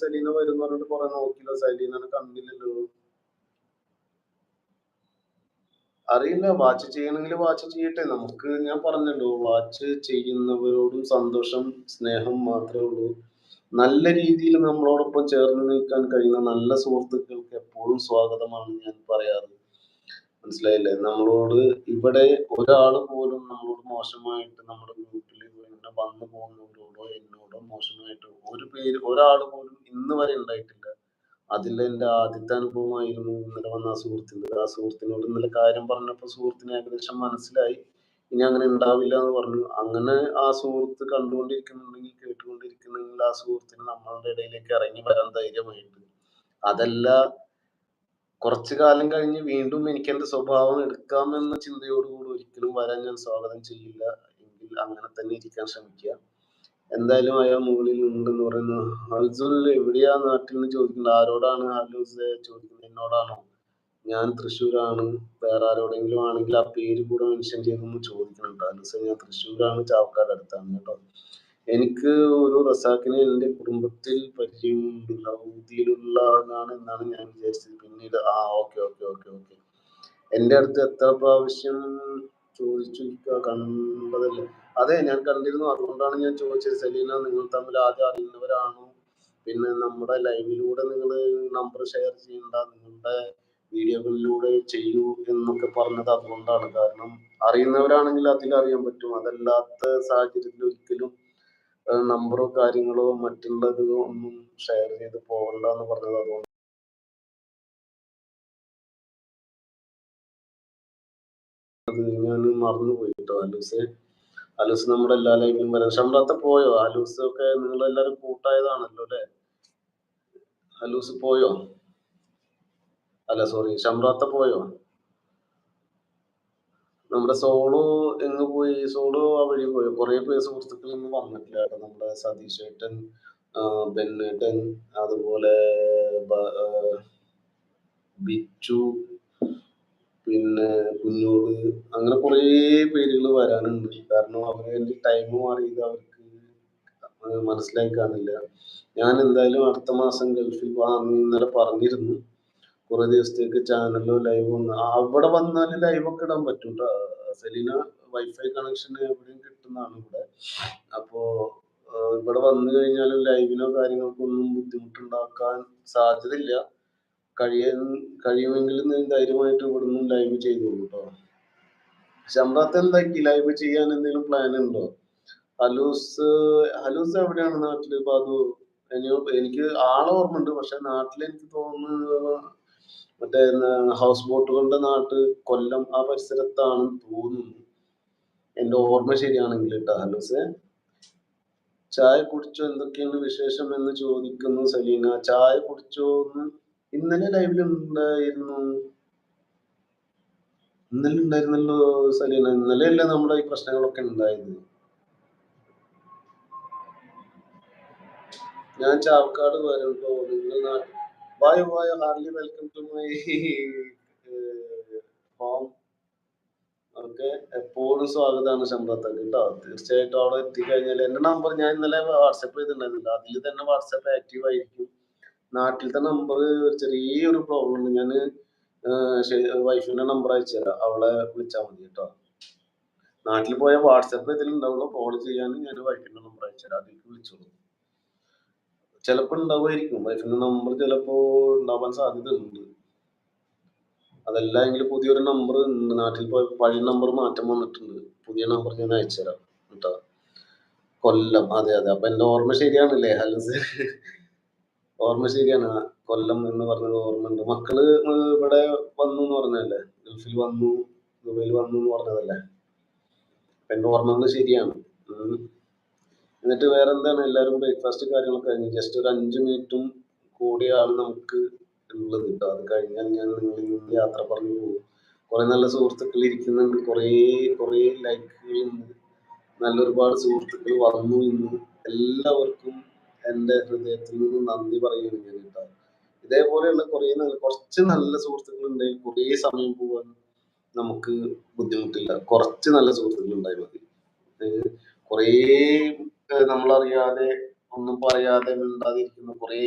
സലീന വരും പറഞ്ഞിട്ട് കൊറേ നോക്കില്ല സലീനനെ കണ്ടില്ലല്ലോ. അറിയില്ല. വാച്ച് ചെയ്യണമെങ്കിൽ വാച്ച് ചെയ്യട്ടെ. നമുക്ക് ഞാൻ പറഞ്ഞല്ലോ വാച്ച് ചെയ്യുന്നവരോടും സന്തോഷം സ്നേഹം മാത്രമേ ഉള്ളൂ. നല്ല രീതിയിൽ നമ്മളോടൊപ്പം ചേർന്ന് നിൽക്കാൻ കഴിയുന്ന നല്ല സുഹൃത്തുക്കൾക്ക് എപ്പോഴും സ്വാഗതമാണ് ഞാൻ പറയാറ്. മനസ്സിലായില്ലേ? നമ്മളോട് ഇവിടെ ഒരാൾ പോലും നമ്മളോട് മോശമായിട്ട് നമ്മുടെ ഗ്രൂപ്പിൽ ഇങ്ങനെ വന്നു പോകുന്നവരോടോ എന്നോടോ മോശമായിട്ട് ഒരു പേര് ഒരാൾ പോലും ഇന്ന് വരെ ഉണ്ടായിട്ടില്ല. അതിൽ എന്റെ ആദ്യത്തെ അനുഭവമായിരുന്നു ഇന്നലെ വന്ന ആ സുഹൃത്തിന്റെ ആ സുഹൃത്തിനോട് ഇന്നലെ കാര്യം പറഞ്ഞപ്പോൾ സുഹൃത്തിന് ഏകദേശം മനസ്സിലായി. ഇനി അങ്ങനെ ഉണ്ടാവില്ല എന്ന് പറഞ്ഞു. അങ്ങനെ ആ സുഹൃത്ത് കണ്ടുകൊണ്ടിരിക്കുന്നുണ്ടെങ്കിൽ കേട്ടുകൊണ്ടിരിക്കുന്നെങ്കിൽ ആ സുഹൃത്തിന് നമ്മളുടെ ഇടയിലേക്ക് ഇറങ്ങി വരാൻ ധൈര്യമായിട്ട്. അതല്ല കുറച്ചു കാലം കഴിഞ്ഞ് വീണ്ടും എനിക്ക് എന്റെ സ്വഭാവം എടുക്കാമെന്ന ചിന്തയോടുകൂടി ഒരിക്കലും വരാൻ ഞാൻ സ്വാഗതം ചെയ്യില്ല. എങ്കിൽ അങ്ങനെ തന്നെ ഇരിക്കാൻ ശ്രമിക്കുക. എന്തായാലും അയാൾ മുകളിൽ ഉണ്ടെന്ന് പറയുന്നു. അൽസുൽ എവിടെയാ നാട്ടിൽ നിന്ന് ചോദിക്കുന്നത്? ആരോടാണ് ഹലൂസ് ചോദിക്കുന്നത് എന്നോടാണോ? ഞാൻ തൃശ്ശൂരാണ്. വേറെ ആരോടെങ്കിലും ആണെങ്കിൽ ആ പേര് കൂടെ മെൻഷൻ ചെയ്തൊന്ന് ചോദിക്കുന്നുണ്ട് ഹലൂസ് ഞാൻ തൃശ്ശൂരാണ് ചാവക്കാട് അടുത്താണ് കേട്ടോ എനിക്ക് ഒരു റസാഖിനെ എന്റെ കുടുംബത്തിൽ പരിചയമുണ്ട്. സൗദിയിലുള്ള എന്നാണ് ഞാൻ വിചാരിച്ചത്. പിന്നീട് ആ ഓക്കെ ഓക്കെ ഓക്കെ ഓക്കെ. എന്റെ അടുത്ത് എത്ര പ്രാവശ്യം ചോദിച്ചു കണ്ടതല്ലേ. അതെ ഞാൻ കണ്ടിരുന്നു. അതുകൊണ്ടാണ് ഞാൻ ചോദിച്ചത്. സെലീന നിങ്ങൾ തമ്മിൽ ആദ്യം അറിയുന്നവരാണോ? പിന്നെ നമ്മുടെ ലൈവിലൂടെ നിങ്ങൾ നമ്പർ ഷെയർ ചെയ്യണ്ട. നിങ്ങളുടെ വീഡിയോകളിലൂടെ ചെയ്യൂ എന്നൊക്കെ പറഞ്ഞത് അതുകൊണ്ടാണ്. കാരണം അറിയുന്നവരാണെങ്കിൽ അതിൽ അറിയാൻ പറ്റും. അതല്ലാത്ത സാഹചര്യത്തിൽ ഒരിക്കലും നമ്പറോ കാര്യങ്ങളോ മറ്റുള്ളത് ഒന്നും ഷെയർ ചെയ്ത് പോകണ്ട എന്ന് പറഞ്ഞത് അതുകൊണ്ട് ഞാൻ മറന്നുപോയി കേട്ടോ അലൂസ്. അലൂസ് നമ്മുടെ എല്ലാ ലൈവിലും വരാം ഷംറാത്ത പോയോ? അലൂസ് ഒക്കെ നിങ്ങൾ എല്ലാവരും കൂട്ടായതാണല്ലോ അല്ലെ? അലൂസ് പോയോ? അല്ല സോറി ഷംറാത്ത പോയോ? നമ്മുടെ സോളോ എന്ന് പോയി സോളോ ആ വഴി പോയി. കുറെ പേര് സുഹൃത്തുക്കൾ ഇന്ന് വന്നിട്ടില്ല നമ്മുടെ സതീഷ് ഏട്ടൻ ബെന്നേട്ടൻ അതുപോലെ ബിച്ചു പിന്നെ കുഞ്ഞോട് അങ്ങനെ കുറേ പേരുകൾ വരാനുണ്ട്. കാരണം അവരുടെ ടൈം മാറിയത് അവർക്ക് മനസ്സിലായി കാണില്ല. ഞാൻ എന്തായാലും അടുത്ത മാസം ഗൾഫിൽ പോകാൻ ഇന്നലെ പറഞ്ഞിരുന്നു. കുറെ ദിവസത്തേക്ക് ചാനലോ ലൈവോ അവിടെ വന്നാൽ ഒക്കെ ഇടാൻ പറ്റും കേട്ടോ സെലീന വൈഫൈ കണക്ഷൻ എവിടെയും കിട്ടുന്നതാണ് ഇവിടെ. അപ്പോ ഇവിടെ വന്നു കഴിഞ്ഞാലും ലൈവിനോ കാര്യങ്ങൾക്കോ ഒന്നും ബുദ്ധിമുട്ടുണ്ടാക്കാൻ സാധ്യതയില്ല. കഴിയ കഴിയുമെങ്കിൽ നീ ധൈര്യമായിട്ട് ഇവിടുന്ന് ലൈവ് ചെയ്തോളൂ കേട്ടോ ശമ്പളത്തെ എന്താക്കി? ലൈവ് ചെയ്യാൻ എന്തെങ്കിലും പ്ലാൻ ഉണ്ടോ? ഹലൂസ് ഹലൂസ് എവിടെയാണ് നാട്ടിൽ? ബാബു? എനിക്ക് ആളെ ഓർമ്മയുണ്ട്. പക്ഷെ നാട്ടിൽ എനിക്ക് തോന്നുന്നു മറ്റേ ഹൗസ് ബോട്ടുകളുടെ നാട്ട് കൊല്ലം ആ പരിസരത്താണ് തോന്നുന്നു. എന്റെ ഓർമ്മ ശരിയാണെങ്കിൽ കേട്ടോ ചായ കുടിച്ചോ എന്തൊക്കെയാണ് വിശേഷം എന്ന് ചോദിക്കുന്നു സലീന. ചായ കുടിച്ചോ എന്ന് ഇന്നലെ ലൈവിൽ ഉണ്ടായിരുന്നു. ഇന്നലെ ഉണ്ടായിരുന്നല്ലോ സലീന. ഇന്നലെ അല്ലേ നമ്മുടെ ഈ പ്രശ്നങ്ങളൊക്കെ ഉണ്ടായത്? ഞാൻ ചാവക്കാട് വരും കേട്ടോ നിങ്ങൾ നാട്ടിൽ വായു വായു Harley welcome to my home okay എപ്പോഴും സ്വാഗതമാണ് ശമ്പളത്തൊക്കെ കേട്ടോ. തീർച്ചയായിട്ടും അവിടെ എത്തിക്കഴിഞ്ഞാൽ എന്റെ നമ്പർ ഞാൻ ഇന്നലെ വാട്സപ്പ് ചെയ്തിട്ടുണ്ടായിരുന്നില്ല. അതിൽ തന്നെ വാട്സപ്പ് ആക്റ്റീവ് ആയിരിക്കും. നാട്ടിലത്തെ നമ്പർ ചെറിയൊരു പ്രോബ്ലം ഉണ്ട്. ഞാൻ വൈഫിന്റെ നമ്പർ അയച്ചു തരാം. അവളെ വിളിച്ചാൽ മതി കേട്ടോ. നാട്ടിൽ പോയ വാട്സപ്പ് ഇതിലുണ്ടാവുള്ളൂ. കോൾ ചെയ്യാൻ ഞാൻ വൈഫിന്റെ നമ്പർ അയച്ചു തരാം. അതിലേക്ക് വിളിച്ചോളൂ. ചിലപ്പോൾ ഉണ്ടാവുമായിരിക്കും. വൈഫിന്റെ നമ്പർ ചിലപ്പോൾ ഉണ്ടാവാൻ സാധ്യത ഉണ്ട് അതല്ല എങ്കിൽ പുതിയൊരു നമ്പർ ഉണ്ട്. നാട്ടിൽ പോയ പഴയ നമ്പർ മാറ്റം വന്നിട്ടുണ്ട്. പുതിയ നമ്പർ ഞാൻ അയച്ചു തരാം കേട്ടോ. കൊല്ലം. അതെ അതെ. അപ്പൊ എന്റെ ഓർമ്മ ശരിയാണല്ലേ? ഹലസ് ഓർമ്മ ശരിയാണ്. കൊല്ലം എന്ന് പറഞ്ഞത് ഓർമ്മയുണ്ട്. മക്കൾ ഇവിടെ വന്നു എന്ന് പറഞ്ഞതല്ലേ? ഗൾഫിൽ വന്നു ദുബൈയിൽ വന്നു എന്ന് പറഞ്ഞതല്ലേ എന്റെ ഓർമ്മ ശരിയാണ്. എന്നിട്ട് വേറെ എന്താണ് എല്ലാവരും ബ്രേക്ക്ഫാസ്റ്റ് കാര്യങ്ങളൊക്കെ കഴിഞ്ഞ് ജസ്റ്റ് ഒരു അഞ്ച് മിനിറ്റും കൂടിയാണ് നമുക്ക് ഉള്ളത് കേട്ടോ അത് കഴിഞ്ഞാൽ ഞാൻ നിങ്ങളിൽ നിന്ന് യാത്ര പറഞ്ഞു പോകും. കുറെ നല്ല സുഹൃത്തുക്കൾ ഇരിക്കുന്നുണ്ട്. കുറേ കുറേ ലൈക്കുകളുണ്ട് നല്ല ഒരുപാട് സുഹൃത്തുക്കൾ വന്നു ഇന്ന്. എല്ലാവർക്കും എന്റെ ഹൃദയത്തിൽ നിന്ന് നന്ദി പറയുകയാണ് ഞാൻ കേട്ടോ ഇതേപോലെയുള്ള കുറേ നല്ല കുറച്ച് നല്ല സുഹൃത്തുക്കൾ ഉണ്ടെങ്കിൽ കുറേ സമയം പോകാൻ നമുക്ക് ബുദ്ധിമുട്ടില്ല. കുറച്ച് നല്ല സുഹൃത്തുക്കൾ ഉണ്ടായി മതി. കുറേ നമ്മളറിയാതെ ഒന്നും പറയാതെ മിണ്ടാതിരിക്കുന്ന കുറേ